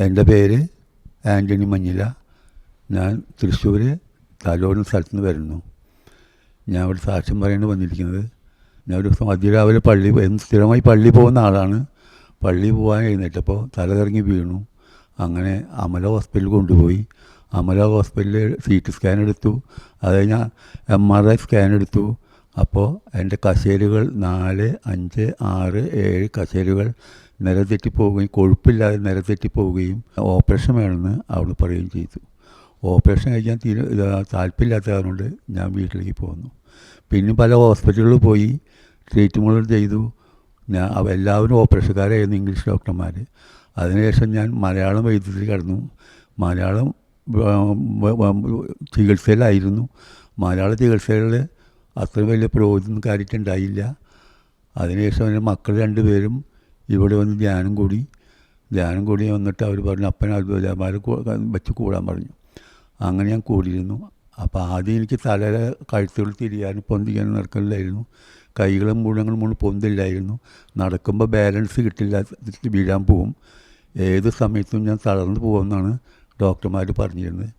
എന്റെ പേര് ആന്റണി മഞ്ഞില. ഞാൻ തൃശ്ശൂർ തലോടുന്ന സ്ഥലത്ത് നിന്ന് വരുന്നു. ഞാൻ ഇവിടെ സാക്ഷ്യം പറയേണ്ടി വന്നിരിക്കുന്നത് ഞാൻ ഒരു ദിവസം അതിരാവിലെ പള്ളി സ്ഥിരമായി പള്ളി പോകുന്ന ആളാണ്. പള്ളി പോകാൻ എഴുന്നേറ്റപ്പോൾ തലകറങ്ങി വീണു. അങ്ങനെ അമല ഹോസ്പിറ്റലിൽ കൊണ്ടുപോയി. അമല ഹോസ്പിറ്റലിൽ സി ടി സ്കാൻ എടുത്തു. അത് കഴിഞ്ഞാൽ എം ആർ ഐ സ്കാൻ എടുത്തു. അപ്പോൾ എന്റെ കസേരകൾ നാല് അഞ്ച് ആറ് ഏഴ് കസേരകൾ നിലതെറ്റി പോവുകയും കൊഴുപ്പില്ലാതെ നിലതെറ്റി പോവുകയും ഓപ്പറേഷൻ വേണമെന്ന് അവൾ പറയുകയും ചെയ്തു. ഓപ്പറേഷൻ കഴിക്കാൻ തീരെ താല്പര്യമില്ലാത്തതുകൊണ്ട് ഞാൻ വീട്ടിലേക്ക് പോന്നു. പിന്നെ പല ഹോസ്പിറ്റലുകളിൽ പോയി ട്രീറ്റ്മെന്റുകൾ ചെയ്തു. ഞാൻ എല്ലാവരും ഓപ്പറേഷൻകാരായിരുന്നു ഇംഗ്ലീഷ് ഡോക്ടർമാർ അതിനുശേഷം ഞാൻ മലയാളം വൈദ്യത്തിൽ കടന്നു. മലയാളം ചികിത്സയിലായിരുന്നു. മലയാള ചികിത്സകളിൽ അത്ര വലിയ പുരോഗതിയൊന്നും കാര്യമായിട്ടുണ്ടായില്ല അതിനുശേഷം എന്റെ മക്കൾ രണ്ടുപേരും ഇവിടെ വന്ന് ധ്യാനം കൂടി. ധ്യാനം കൂടി വന്നിട്ട് അവർ പറഞ്ഞു അപ്പൻ അത്ഭുതമാരെ വെച്ച് കൂടാൻ പറഞ്ഞു. അങ്ങനെ ഞാൻ കൂടിയിരുന്നു. അപ്പോൾ ആദ്യം എനിക്ക് തലയിലെ കഴുത്തുകൾ തിരിയാനും പൊന്തിക്കാനും നടക്കില്ലായിരുന്നു കൈകളും മുഴുവനും മുഴുവൻ പൊന്തില്ലായിരുന്നു. നടക്കുമ്പോൾ ബാലൻസ് കിട്ടില്ല വീഴാൻ പോവും. ഏത് സമയത്തും ഞാൻ തളർന്നു പോകുമെന്നാണ് ഡോക്ടർമാർ പറഞ്ഞിരുന്നത്.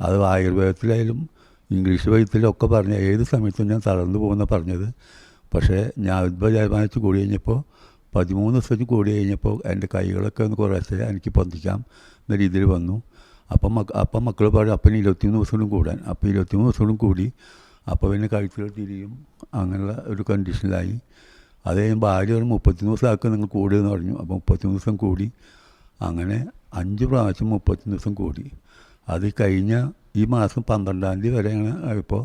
അത് ആയുർവേദത്തിലായാലും ഇംഗ്ലീഷ് വൈദ്യത്തിലൊക്കെ പറഞ്ഞ ഏത് സമയത്തും ഞാൻ തളർന്നു പോകുന്ന പറഞ്ഞത്. പക്ഷേ ഞാൻ അത്ഭുതമാനിച്ച് കൂടി കഴിഞ്ഞപ്പോൾ പതിമൂന്ന് ദിവസത്തിന് കൂടി കഴിഞ്ഞപ്പോൾ എന്റെ കൈകളൊക്കെ ഒന്ന് കുറേശ്ശെ എനിക്ക് പൊന്തിക്കാം എന്ന രീതിയിൽ വന്നു. അപ്പം മക്ക അപ്പം മക്കൾ പറഞ്ഞു അപ്പം ഇരുപത്തിമൂന്ന് ദിവസം കൂടാൻ. അപ്പോൾ ഇരുപത്തിമൂന്ന് ദിവസം കൂടി. അപ്പോൾ പിന്നെ കഴുത്തുകൾ തിരിയും അങ്ങനെയുള്ള ഒരു കണ്ടീഷനിലായി. അത് കഴിയുമ്പോൾ ഭാര്യ പറഞ്ഞു മുപ്പത്തിമൂന്ന് ദിവസം ആക്കുക നിങ്ങൾ കൂടുമെന്ന് പറഞ്ഞു. അപ്പോൾ മുപ്പത്തിമൂന്ന് ദിവസം കൂടി. അങ്ങനെ അഞ്ച് പ്രാവശ്യം മുപ്പത്തിമൂന്ന് ദിവസം കൂടി. അത് കഴിഞ്ഞ ഈ മാസം പന്ത്രണ്ടാം തീയതി വരെയാണ് ഇപ്പോൾ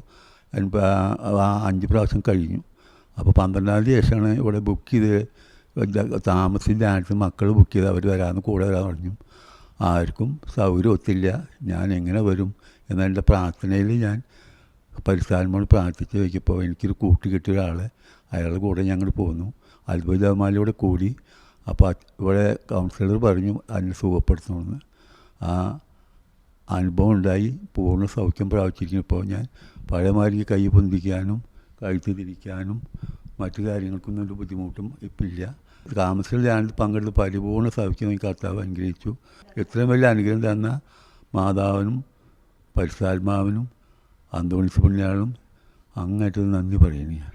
അഞ്ച് പ്രാവശ്യം കഴിഞ്ഞു. അപ്പോൾ പന്ത്രണ്ടാം തീയതി ശേഷമാണ് ഇവിടെ ബുക്ക് ചെയ്ത് താമസിച്ചില്ലാണ്ട് മക്കൾ ബുക്ക് ചെയ്ത് അവർ വരാമെന്ന് കൂടെ വരാൻ പറഞ്ഞു. ആർക്കും സൗകര്യം ഒത്തില്ല. ഞാൻ എങ്ങനെ വരും എന്നെന്റെ പ്രാർത്ഥനയിൽ ഞാൻ പരിസ്ഥാനമോട് പ്രാർത്ഥിച്ച് വയ്ക്കപ്പോൾ എനിക്കൊരു കൂട്ടി കിട്ടിയ ഒരാൾ അയാളുടെ കൂടെ ഞങ്ങൾ പോന്നു. അത്ഭുതമാലൂടെ കൂടി. അപ്പോൾ ഇവിടെ കൗൺസിലർ പറഞ്ഞു അതിനെ സുഖപ്പെടുത്തണമെന്ന് ആ അനുഭവം ഉണ്ടായി പൂർണ സൗഖ്യം പ്രാപിച്ചിരിക്കുന്നപ്പോൾ ഞാൻ പഴയമാതിരി കൈ പൊന്തിക്കാനും കഴുത്ത് തിരിക്കാനും മറ്റു കാര്യങ്ങൾക്കൊന്നും ഒരു ബുദ്ധിമുട്ടും ഇപ്പം ഇല്ല. താമസത്തിൽ ഞാൻ പങ്കെടുത്ത് പരിപൂർണ സൗഖ്യം കർത്താവ് അനുഗ്രഹിച്ചു. ഇത്രയും വലിയ അനുഗ്രഹം തന്ന മാതാവിനും പരിശുദ്ധാത്മാവിനും അന്തോണിസ് പുണ്യാളും അങ്ങേറ്റത് നന്ദി പറയുന്നു